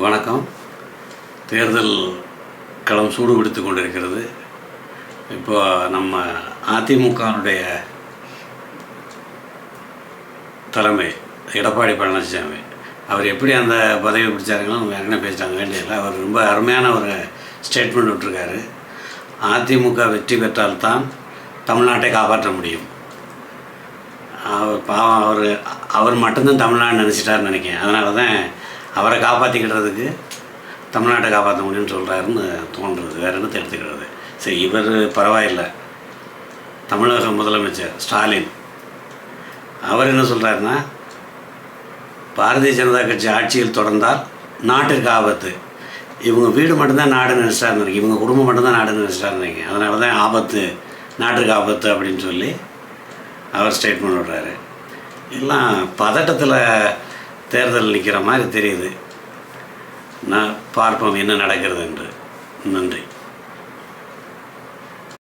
வணக்கம். தேர்தல் களம் சூடு பிடித்து கொண்டிருக்கிறது. இப்போ நம்ம அதிமுகனுடைய தலைமை எடப்பாடி பழனிசாமி. அவர் எப்படி அந்த பதவி பிடிச்சாருங்களோ நம்ம ஏற்கனவே பேசிட்டாங்க வேண்டியதில்லை அவர் ரொம்ப அருமையான ஒரு ஸ்டேட்மெண்ட் விட்டுருக்காரு. அதிமுக வெற்றி பெற்றால்தான் தமிழ்நாட்டை காப்பாற்ற முடியும். அவர் பாவம் அவர் அவர் மட்டும்தான் தமிழ்நாடு நினச்சிட்டாருன்னு நினைக்கிறேன். அதனால தான் அவரை காப்பாற்றிக்கிடுறதுக்கு தமிழ்நாட்டை காப்பாற்ற முடியும்னு சொல்கிறாருன்னு தோன்றுறது வேறு என்னத்தை எடுத்துக்கிறது? சரி இவர் பரவாயில்லை. தமிழக முதலமைச்சர் ஸ்டாலின். அவர் என்ன சொல்கிறாருன்னா பாரதிய ஜனதா கட்சி ஆட்சியில் தொடர்ந்தால் நாட்டிற்கு ஆபத்து. இவங்க வீடு மட்டும்தான் நாடு நினச்சிட்டாரு நினைக்கிறேன். இவங்க குடும்பம் மட்டும்தான் நாடு நினச்சிட்டாரு நினைக்கிறேன். அதனால தான் ஆபத்து நாட்டுக்கு ஆபத்து அப்படின்னு சொல்லி அவர் ஸ்டேட்மெண்ட் விடுறாரு எல்லாம் பதட்டத்தில் தேர்தல் நிற்கிற மாதிரி தெரியுது. நான் பார்ப்போம் என்ன நடக்கிறது என்று நன்றி.